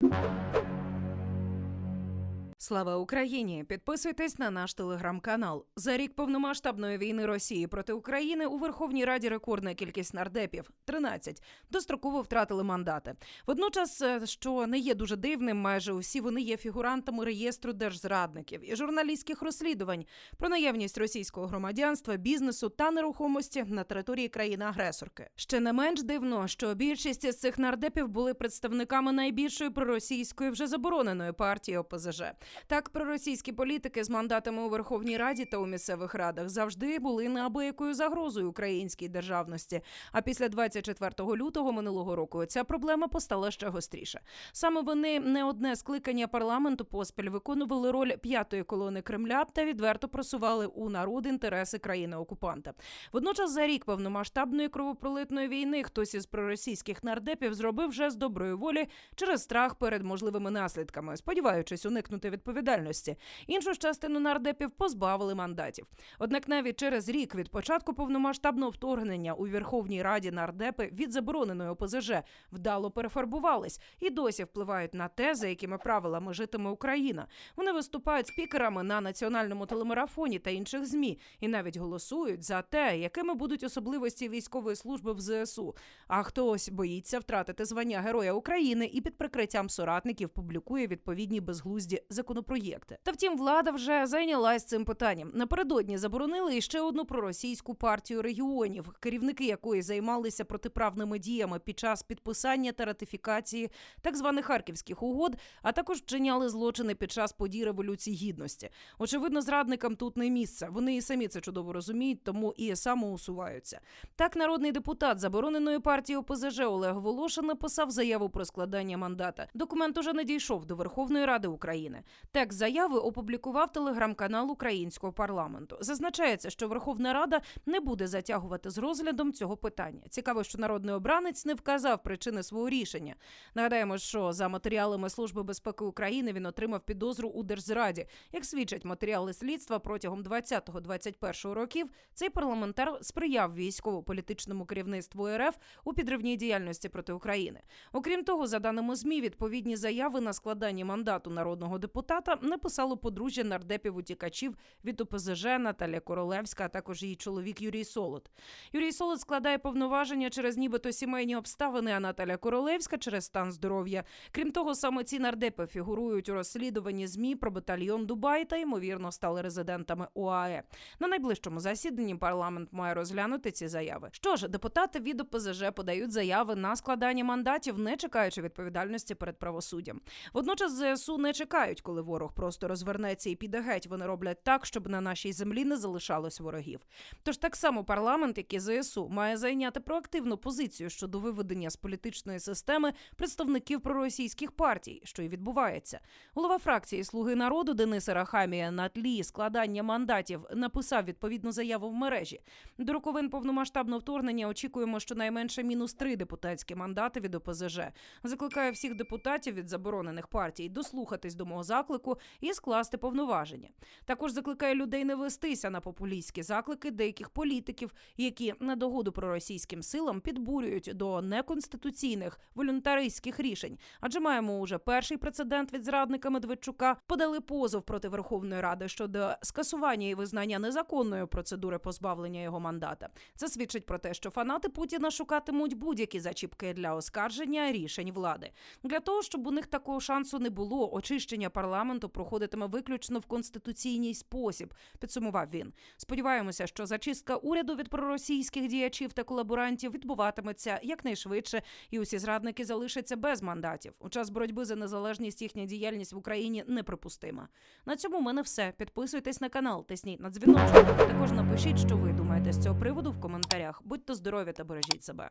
you Слава Україні! Підписуйтесь на наш телеграм-канал. За рік повномасштабної війни Росії проти України у Верховній Раді рекордна кількість нардепів 13. Достроково втратили мандати. Водночас, е, що не є дуже дивним, майже усі вони є фігурантами реєстру держзрадників і журналістських розслідувань про наявність російського громадянства, бізнесу та нерухомості на території країни-агресорки. Ще не менш дивно, що більшість із цих нардепів були представниками найбільшої проросійської вже забороненої партії ОПЗЖ. Так, проросійські політики з мандатами у Верховній Раді та у місцевих радах завжди були неабиякою загрозою українській державності. А після 24 лютого минулого року ця проблема постала ще гостріше. Саме вони не одне скликання парламенту поспіль виконували роль п'ятої колони Кремля та відверто просували у народ інтереси країни-окупанта. Водночас, за рік повномасштабної кровопролитної війни хтось із проросійських нардепів зробив жест доброї волі через страх перед можливими наслідками, сподіваючись уникнути відповідальності. Іншу ж частину нардепів позбавили мандатів. Однак навіть через рік від початку повномасштабного вторгнення у Верховній Раді нардепи від забороненої ОПЗЖ вдало перефарбувались і досі впливають на те, за якими правилами житиме Україна. Вони виступають спікерами на національному телемарафоні та інших змі і навіть голосують за те, якими будуть особливості військової служби в ЗСУ. А хтось боїться втратити звання Героя України і під прикриттям соратників публікує відповідні безглузді законопроєкти. Та втім, влада вже зайнялась цим питанням. Напередодні заборонили іще одну проросійську партію регіонів, керівники якої займалися протиправними діями під час підписання та ратифікації так званих харківських угод, а також вчиняли злочини під час подій революції гідності. Очевидно, зрадникам тут не місце. Вони і самі це чудово розуміють, тому і самоусуваються. Так, народний депутат забороненої партії ОПЗЖ Олег Волошин написав заяву про складання мандата. Документ уже не дійшов до Верховної Ради України. Текст заяви опублікував телеграм-канал українського парламенту. Зазначається, що Верховна Рада не буде затягувати з розглядом цього питання. Цікаво, що народний обранець не вказав причини свого рішення. Нагадаємо, що за матеріалами Служби безпеки України він отримав підозру у держзраді. Як свідчать матеріали слідства протягом 20-21 років, цей парламентар сприяв військово-політичному керівництву РФ у підривній діяльності проти України. Окрім того, за даними змі, відповідні заяви на складання мандату народного депутата написало подружжя нардепів утікачів від ОПЗЖ Наталя Королевська, а також її чоловік Юрій Солод. Юрій Солод складає повноваження через нібито сімейні обставини, а Наталя Королевська через стан здоров'я. Крім того, саме ці нардепи фігурують у розслідуванні змі про батальйон Дубай та ймовірно стали резидентами ОАЕ. На найближчому засіданні парламент має розглянути ці заяви. Що ж, депутати від ОПЗЖ подають заяви на складання мандатів, не чекаючи відповідальності перед правосуддям. Водночас ЗСУ не чекають, коли ворог просто розвернеться і піде геть. Вони роблять так, щоб на нашій землі не залишалось ворогів. Тож так само парламент, як і ЗСУ, має зайняти проактивну позицію щодо виведення з політичної системи представників проросійських партій, що й відбувається. Голова фракції Слуги народу Денис Рахамія на тлі складання мандатів написав відповідну заяву в мережі. До роковин повномасштабного вторгнення очікуємо, щонайменше мінус три депутатські мандати від ОПЗЖ. Закликаю всіх депутатів від заборонених партій дослухатись до мого заклику і скласти повноваження. Також закликаю людей не вестися на популістські заклики деяких політиків, які на догоду проросійським силам підбурюють до неконституційних волюнтаристських рішень. Адже маємо уже перший прецедент від зрадника Медведчука. Подали позов проти Верховної Ради щодо скасування і визнання незаконної процедури позбавлення його мандата. Це свідчить про те, що фанати Путіна шукатимуть будь-які зачіпки для оскарження рішень влади. Для того щоб у них такого шансу не було, очищення парламенту проходитиме виключно в конституційній спосіб. Підсумував він. Сподіваємося, що зачистка уряду від проросійських діячів та колаборантів відбуватиметься якнайшвидше, і усі зрадники залишаться без мандатів. У час боротьби за незалежність їхня діяльність в Україні неприпустима. На цьому в мене все. Підписуйтесь на канал, тисніть на дзвіночок. Також напишіть, що ви думаєте з цього приводу в коментарях. Будьте здорові та бережіть себе.